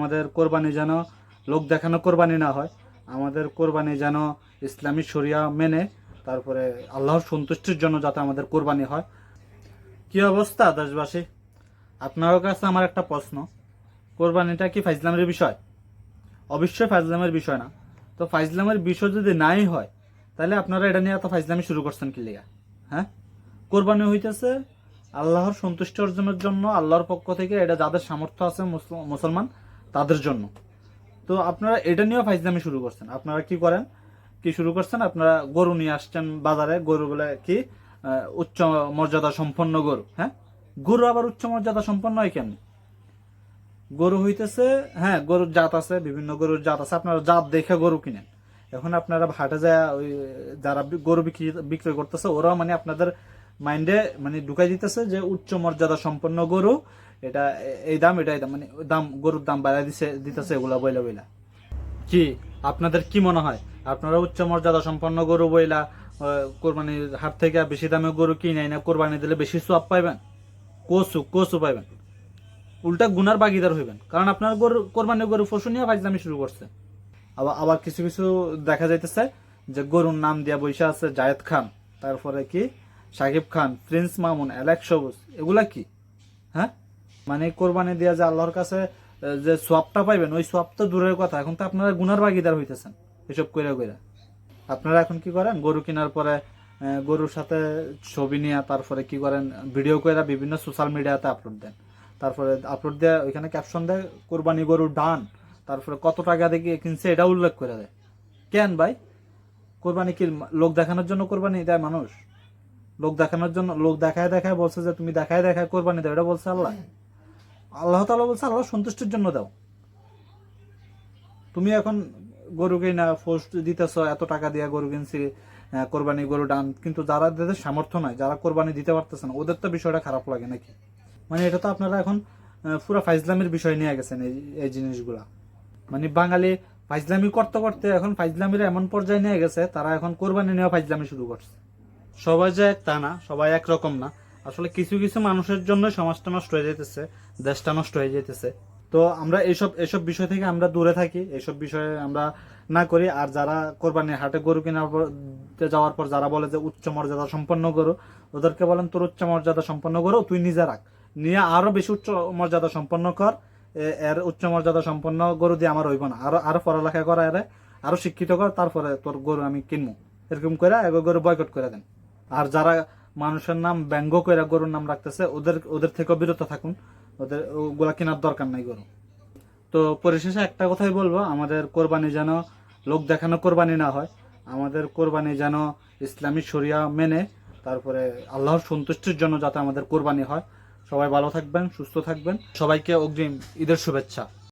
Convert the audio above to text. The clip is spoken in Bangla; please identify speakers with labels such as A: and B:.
A: আমাদের কোরবানি যেন লোক দেখানো কোরবানি না হয়, আমাদের কোরবানি যেন ইসলামী শরিয়া মেনে, তারপরে আল্লাহর সন্তুষ্টির জন্য যাতে আমাদের কোরবানি হয়। কি অবস্থা দেশবাসী? আপনার কাছে আমার একটা প্রশ্ন। কোরবানিটা কি ফাইজলামের বিষয়? অবশ্যই ফাইজলামের বিষয় না। তো ফাইজলামের বিষয় যদি নাই হয়, তাহলে আপনারা এটা নিয়ে এত ফাইজলামি শুরু করছেন কি লিগা? হ্যাঁ? কোরবানি হইতেছে আল্লাহর সন্তুষ্টি অর্জনের জন্য, আল্লাহর পক্ষ থেকে এটা যাদের সামর্থ্য আছে মুসলমান তাদের জন্য। তো আপনারা এটা নিয়েও ফাইজলামি শুরু করছেন। আপনারা কি করেন? কি শুরু করছেন? আপনারা গরু নিয়ে আসছেন বাজারে। গরু বলে কি উচ্চ মর্যাদা সম্পন্ন গরু হ্যাঁ? গরু আবার উচ্চ মর্যাদা সম্পন্ন হয় কেমনি? গরু হইতেছে হ্যাঁ গরুর জাত আছে, বিভিন্ন গরুর জাত আছে। আপনারা জাত দেখে গরু কিনেন। এখন আপনারা হাটে যায় ওই যারা গরু বিক্রি, বিক্রয় করতেছে, ওরাও মানে আপনাদের মাইন্ডে মানে ঢুকাই দিতেছে যে উচ্চ মর্যাদা সম্পন্ন গরু এটা, এই দাম এটা এই দাম মানে দাম, গরুর দাম বাড়াই দিছে, দিতেছে এগুলা বইলা বইলা। কি, আপনাদের কি মনে হয়? আপনারা উচ্চ মর্যাদা সম্পন্ন গরু বইলা কোরবানির হাট থেকে বেশি দামে গরু কিনে না কোরবানি দিলে বেশি সোয়াব পাইবেন? কচু কচু পাইবেন। উল্টা গুনার বাগিদার হইবেন। কারণ আপনার গরু, কোরবানির গরু পশু নিয়ে ফাইজলামি শুরু করছে। আবার আবার কিছু কিছু দেখা যাইতেছে যে গরুর নাম দিয়া বৈশা আছে জায়েদ খান। তারপরে কি? Shakib Khan, Prince Mamun Alex Sabuj. এগুলা কি? হ্যাঁ? মানে কোরবানি দিয়া যে আল্লাহর কাছে যে সোয়াবটা পাইবেন, ওই সোয়াব তো দূরের কথা। এখন তো আপনারা গুনার বাগিদার হইতেছেন, এসব কইরা কইরা। আপনারা এখন কি করেন? গরু কেনার পরে গরুর সাথে ছবি নিয়ে তারপরে কি করেন? ভিডিও কইরা বিভিন্ন সোশ্যাল মিডিয়াতে আপলোড দেন। তারপরে আপলোড দিয়ে, ওইখানে ক্যাপশন দেয়, কোরবানি গরুর ডান। তারপরে কত টাকা দিয়ে কিনছে এটা উল্লেখ করে দেয়। কেন ভাই? কোরবানি কি লোক দেখানোর জন্য কোরবানি দেয় মানুষ? লোক দেখানোর জন্য, লোক দেখায় দেখায় বলছে যে, তুমি দেখায় দেখায় কোরবানি দেয় এটা বলছে আল্লাহ। আল্লাহ তালা বলছে, আল্লাহ সন্তুষ্টির জন্য দাও। তুমি এখন গরু কিনা পোস্ট দিতেছ, এত টাকা দিয়ে গরু কিনছি কোরবানি, গরু ডান কিন্তু যারা যাদের সামর্থ্য নাই, যারা কোরবানি দিতে পারতেছে না, ওদের তো বিষয়টা খারাপ লাগে নাকি? মানে এটা তো আপনারা এখন পুরো ফাইজলামের বিষয় নিয়ে গেছেন এই এই জিনিসগুলা। মানে বাঙালি ফাইজলামি করতে করতে এখন ফাইজলামির এমন পর্যায়ে নিয়ে গেছে, তারা এখন কোরবানি নেওয়া ফাইজলামি শুরু করছে। সবাই যে এক তা না, সবাই একরকম না। আসলে কিছু কিছু মানুষের জন্য সমাজটা নষ্ট হয়ে যেতেছে দেশটা নষ্ট হয়ে যেতেছে তো আমরা এইসব এসব বিষয় থেকে আমরা দূরে থাকি এইসব বিষয়ে আমরা না করি। আর যারা কোরবানির হাটে গরু কেনার পর যাওয়ার পর যারা বলে যে উচ্চ মর্যাদা সম্পন্ন গরু, ওদেরকে বলেন তোর উচ্চ মর্যাদা সম্পন্ন গরু, তুই নিজে রাখ। নিয়ে আরও বেশি উচ্চ মর্যাদা সম্পন্ন কর। এর উচ্চ মর্যাদা সম্পন্ন গরু দিয়ে আমার হইব না। আরও আরও পড়ালেখা করা এরে, আরও শিক্ষিত কর, তারপরে তোর গরু আমি কিনবো এরকম করে গরু বয়কট করে দেন। আর যারা মানুষের নাম ব্যঙ্গ করে গরুর নাম রাখতেছে। ওদের ওদের থেকেও বিরত থাকুন। ওদের ওগুলা কেনার দরকার নাই গরু। তো পরিশেষে একটা কথাই বলব, আমাদের কোরবানি যেন লোক দেখানো কোরবানি না হয়, আমাদের কোরবানি যেন ইসলামী শরিয়া মেনে, তারপরে আল্লাহর সন্তুষ্টির জন্য যাতে আমাদের কোরবানি হয়। সবাই ভালো থাকবেন, সুস্থ থাকবেন। সবাইকে অগ্রিম ঈদের শুভেচ্ছা।